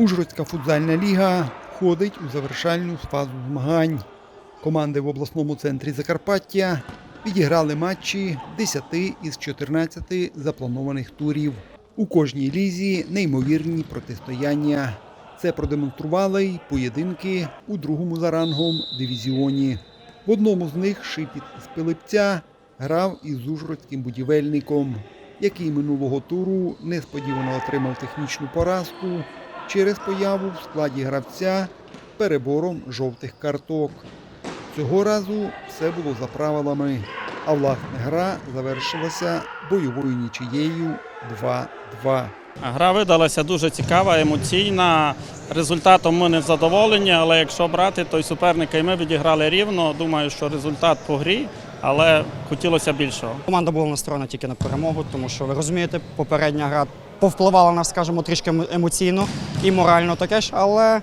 Ужгородська футзальна ліга входить у завершальну фазу змагань. Команди в обласному центрі Закарпаття відіграли матчі 10 із 14 запланованих турів. У кожній лізі неймовірні протистояння. Це продемонстрували й поєдинки у другому за рангом дивізіоні. В одному з них Шипіт із Пилипця грав із Ужгородським будівельником, який минулого туру несподівано отримав технічну поразку через появу в складі гравця перебором жовтих карток. Цього разу все було за правилами, а власне гра завершилася бойовою нічиєю 2-2. Гра видалася дуже цікава, емоційна. Результатом ми не задоволені, але якщо брати, то й суперника і ми відіграли рівно. Думаю, що результат по грі, але хотілося більшого. Команда була настроєна тільки на перемогу, тому що ви розумієте, попередня гра повпливала на скажімо, трішки емоційно і морально таке ж, але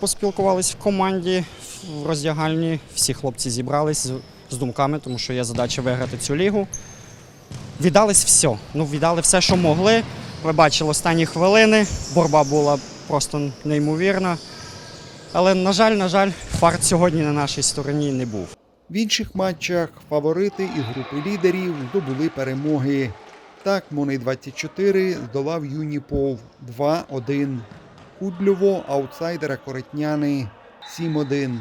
поспілкувались в команді, в роздягальні. Всі хлопці зібрались з, думками, тому що є задача виграти цю лігу. Віддались все. Ну, віддали все, що могли. Ви бачили останні хвилини. Боротьба була просто неймовірна. Але, на жаль, на жаль, фарт сьогодні на нашій стороні не був. В інших матчах фаворити із групи лідерів здобули перемоги. Так, Моний 24 здолав Юніпов 2-1. Кудльово аутсайдера Коретняни 7-1.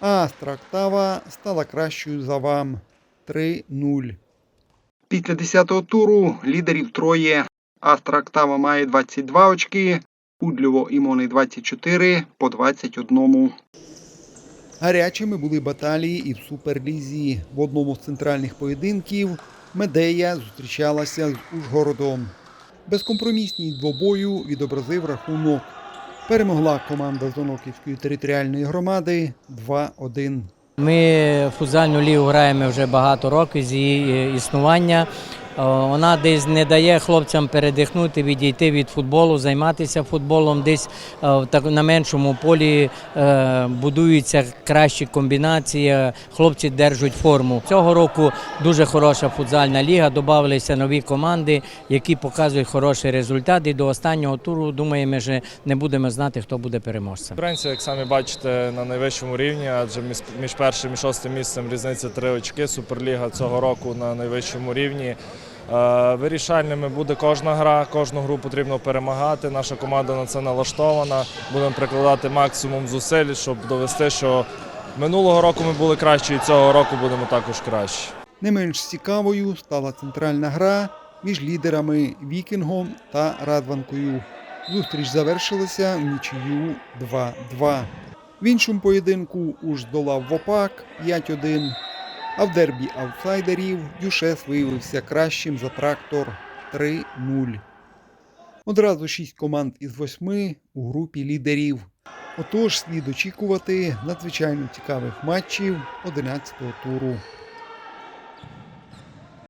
А Астра Октава стала кращою за вам 3-0. Після 10-го туру лідерів троє. Астра Октава має 22 очки, Кудльово і Моний 24 по 21. Гарячими були баталії і в Суперлізі. В одному з центральних поєдинків Медея зустрічалася з Ужгородом. Безкомпромісність двобою відобразив рахунок. Перемогла команда Зоноківської територіальної громади 2-1. Ми футзальну лігу граємо вже багато років з її е, існування. Е, Вона десь не дає хлопцям передихнути, відійти від футболу, займатися футболом. Десь е, на меншому полі е, будуються кращі комбінації, хлопці держать форму. Цього року дуже хороша футзальна ліга. Додавалися нові команди, які показують хороший результат. І до останнього туру думаємо, що не будемо знати, хто буде переможцем. Конкуренція, як самі бачите, на найвищому рівні, адже між першим і шостим місцем різниця три очки. Суперліга цього року на найвищому рівні. Е, Вирішальними буде кожна гра, кожну гру потрібно перемагати. Наша команда на це налаштована. Будемо прикладати максимум зусиль, щоб довести, що минулого року ми були кращі, і цього року будемо також кращі. Не менш цікавою стала центральна гра між лідерами Вікінгом та Радванкою. Зустріч завершилася в нічию 2-2. В іншому поєдинку уж здолав Вопак 5-1, а в дербі аутсайдерів Дюшес виявився кращим за трактор 3-0. Одразу шість команд із восьми у групі лідерів. Отож слід очікувати надзвичайно цікавих матчів 11-го туру.